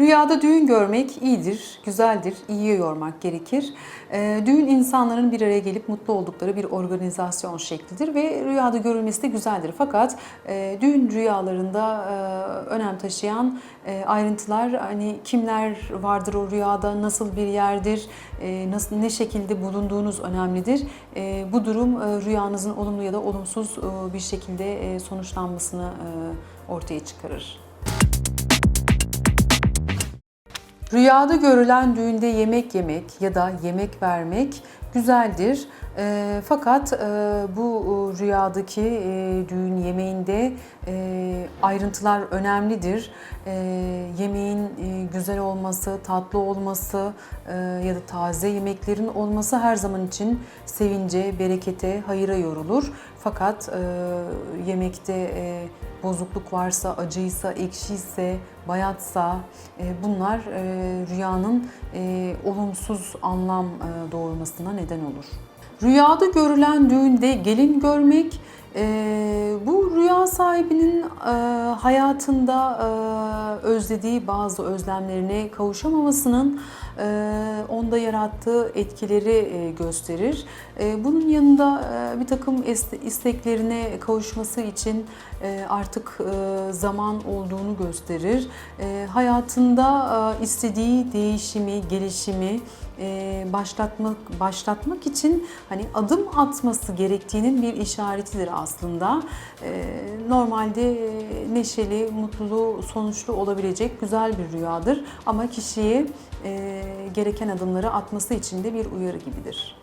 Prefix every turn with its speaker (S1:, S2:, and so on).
S1: Rüyada düğün görmek iyidir, güzeldir, iyiye yormak gerekir. Ee, Düğün insanların bir araya gelip mutlu oldukları bir organizasyon şeklidir ve rüyada görülmesi de güzeldir. Fakat e, düğün rüyalarında e, önem taşıyan e, ayrıntılar hani kimler vardır o rüyada, nasıl bir yerdir, nasıl ne şekilde bulunduğunuz önemlidir. Bu durum rüyanızın olumlu ya da olumsuz bir şekilde sonuçlanmasını ortaya çıkarır. Rüyada görülen düğünde yemek yemek ya da yemek vermek güzeldir. E, fakat e, bu rüyadaki e, düğün yemeğinde e, ayrıntılar önemlidir. E, yemeğin e, güzel olması, tatlı olması e, ya da taze yemeklerin olması her zaman için sevince, berekete, hayıra yorulur. Fakat e, yemekte e, bozukluk varsa, acıysa, ekşiyse, bayatsa e, bunlar e, rüyanın e, olumsuz anlam e, doğurmasına neden olur. Rüyada görülen düğünde gelin görmek e, bu rüya sahibinin e, hayatında e, özlediği bazı özlemlerine kavuşamamasının e, onda yarattığı etkileri e, gösterir. E, bunun yanında e, bir takım ist- isteklerine kavuşması için e, artık e, zaman olduğunu gösterir. E, hayatında e, istediği değişimi, gelişimi e, başlatmak başlatmak için hani adım atması gerektiğinin bir işaretidir aslında. E, Normalde e, neşeli, mutlu, sonuçlu olabilecek güzel bir rüyadır ama kişiye gereken adımları atması için de bir uyarı gibidir.